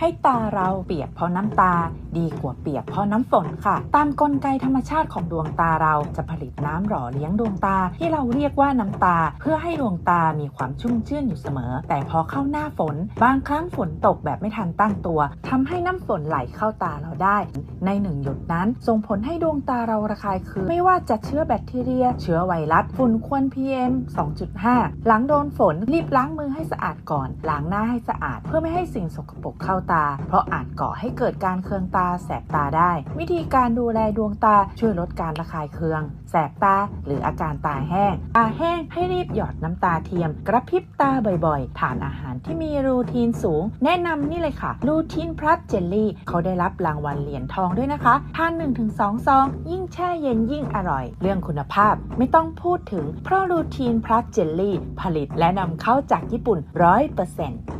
ให้ตาเราเปียกเพราะน้ำตา ดีกว่าเปียกเพราะน้ำฝนค่ะ ตามกลไกธรรมชาติของดวงตาเราจะผลิตน้ำหล่อเลี้ยงดวงตาที่เราเรียกว่าน้ำตา เพื่อให้ดวงตามีความชุ่มชื่นอยู่เสมอ แต่พอเข้าหน้าฝน บางครั้งฝนตกแบบไม่ทันตั้งตัวทำให้น้ำฝนไหลเข้าตาเราได้ ในหนึ่งหยดนั้น ส่งผลให้ดวงตาเราระคายเคืองไม่ว่าจะเชื้อแบคทีเรีย เชื้อไวรัสฝุ่นควัน PM 2.5 หลังโดนฝนรีบล้างมือให้สะอาดก่อนล้างหน้าให้สะอาด เพื่อไม่ให้สิ่งสกปรกเข้าตา เพราะอาจก่อให้เกิดการเคืองตาแสบตาได้ วิธีการดูแลดวงตาช่วยลดการระคายเคือง แสบตา หรืออาการตาแห้ง ตาแห้งให้รีบหยอดน้ำตาเทียม กระพริบตาบ่อยๆทานอาหารที่มีรูทีนสูง แนะนำนี่เลยค่ะ รูทีนพลัสเจลลี่ เขาได้รับรางวัลเหรียญทองด้วยนะคะทาน1-2ซอง ยิ่งแช่เย็นยิ่งอร่อย เรื่องคุณภาพไม่ต้องพูดถึงเพราะรูทีนพลัสเจลลี่ผลิตและนำเข้าจากญี่ปุ่น100%